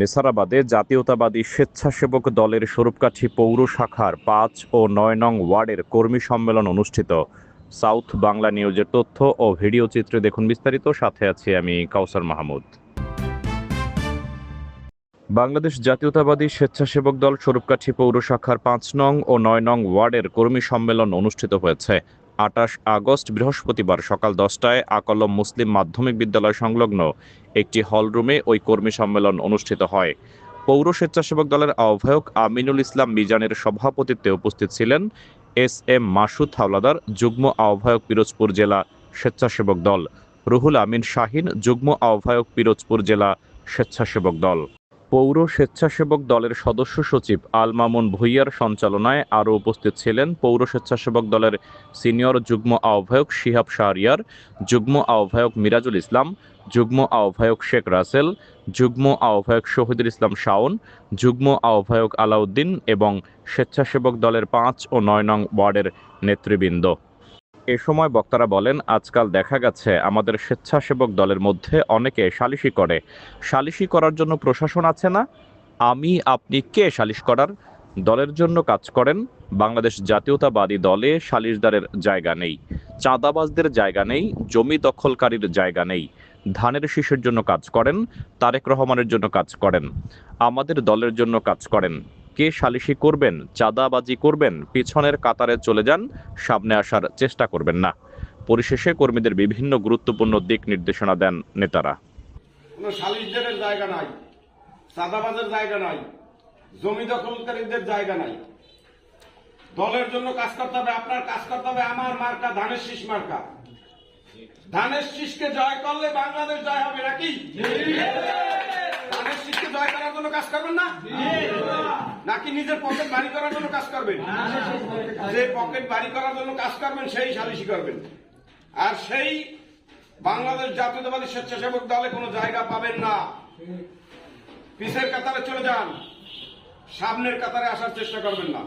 নেসারাবাদে জাতীয়তাবাদী স্বেচ্ছাসেবক দলের স্বরূপকাঠি পৌর শাখার পাঁচ ও নয় নং ওয়ার্ডের কর্মী সম্মেলন অনুষ্ঠিত। সাউথ বাংলা নিউজের তথ্য ও ভিডিও চিত্রে দেখুন বিস্তারিত। সাথে আছি আমি কাউসার মাহমুদ। বাংলাদেশ জাতীয়তাবাদী স্বেচ্ছাসেবক দল স্বরূপকাঠি পৌর শাখার পাঁচ নং ও নয় নং ওয়ার্ডের কর্মী সম্মেলন অনুষ্ঠিত হয়েছে। আটাশ আগস্ট বৃহস্পতিবার সকাল দশটায় আকলম মুসলিম মাধ্যমিক বিদ্যালয় সংলগ্ন একটি হলরুমে ওই কর্মী সম্মেলন অনুষ্ঠিত হয়। পৌর স্বেচ্ছাসেবক দলের আহ্বায়ক আমিনুল ইসলাম মিজানের সভাপতিত্বে উপস্থিত ছিলেন এস এম মাসুদ হাওলাদার, যুগ্ম আহ্বায়ক পিরোজপুর জেলা স্বেচ্ছাসেবক দল, রুহুল আমিন শাহিন, যুগ্ম আহ্বায়ক পিরোজপুর জেলা স্বেচ্ছাসেবক দল। পৌর স্বেচ্ছাসেবক দলের সদস্য সচিব আল মামুন ভুইয়ার সঞ্চালনায় আরও উপস্থিত ছিলেন পৌর স্বেচ্ছাসেবক দলের সিনিয়র যুগ্ম আহ্বায়ক শিহাব শাহরিয়ার, যুগ্ম আহ্বায়ক মিরাজুল ইসলাম, যুগ্ম আহ্বায়ক শেখ রাসেল, যুগ্ম আহ্বায়ক শহীদুল ইসলাম শাওন, যুগ্ম আহ্বায়ক আলাউদ্দিন এবং স্বেচ্ছাসেবক দলের পাঁচ ও নয় নং ওয়ার্ডের নেতৃবৃন্দ। এ সময় বক্তারা বলেন, আজকাল দেখা গেছে আমাদের স্বেচ্ছাসেবক দলের মধ্যে অনেকে সালিশি করে। সালিশি করার জন্য প্রশাসন আছে না? আমি, আপনি কে সালিশ করার? দলের জন্য কাজ করেন। বাংলাদেশ জাতীয়তাবাদী দলে সালিশদারের জায়গা নেই। চাঁদাবাজদের জায়গা নেই। জমি দখলকারীর জায়গা নেই। ধানের শীষের জন্য কাজ করেন। তারেক রহমানের জন্য কাজ করেন। আমাদের দলের জন্য কাজ করেন। কে সালিশি করবেন চাঁদাবাজি করবেন পিছনের কাতারে চলে যান সামনে আসার চেষ্টা করবেন না। পরিশেষে কর্মীদের বিভিন্ন গুরুত্বপূর্ণ দিক নির্দেশনা দেন নেতারা। কোনো সালিশদের জায়গা নাই সাদাবাজের জায়গা নাই জমি দখলকারীদের জায়গা নাই। দলের জন্য কাজ করতে হবে আপনার কাজ করতে হবে আমার মার্কা ধানের শীষ মার্কা। ধানের শীষকে জয় করলে বাংলাদেশ জয় হবে নাকি? ধানের শীষকে জয় করার জন্য কাজ করবেন না? নাকি নিজের পকেট বাড়ি করার জন্য কাজ করবেন? যে পকেট বাড়ি করার জন্য কাজ করবেন সেই সালিশি করবেন। আর সেই বাংলাদেশ জাতীয়তাবাদী স্বেচ্ছাসেবক দলে কোনো জায়গা পাবেন না। পিছের কাতারে চলে যান। সামনের কাতারে আসার চেষ্টা করবেন না।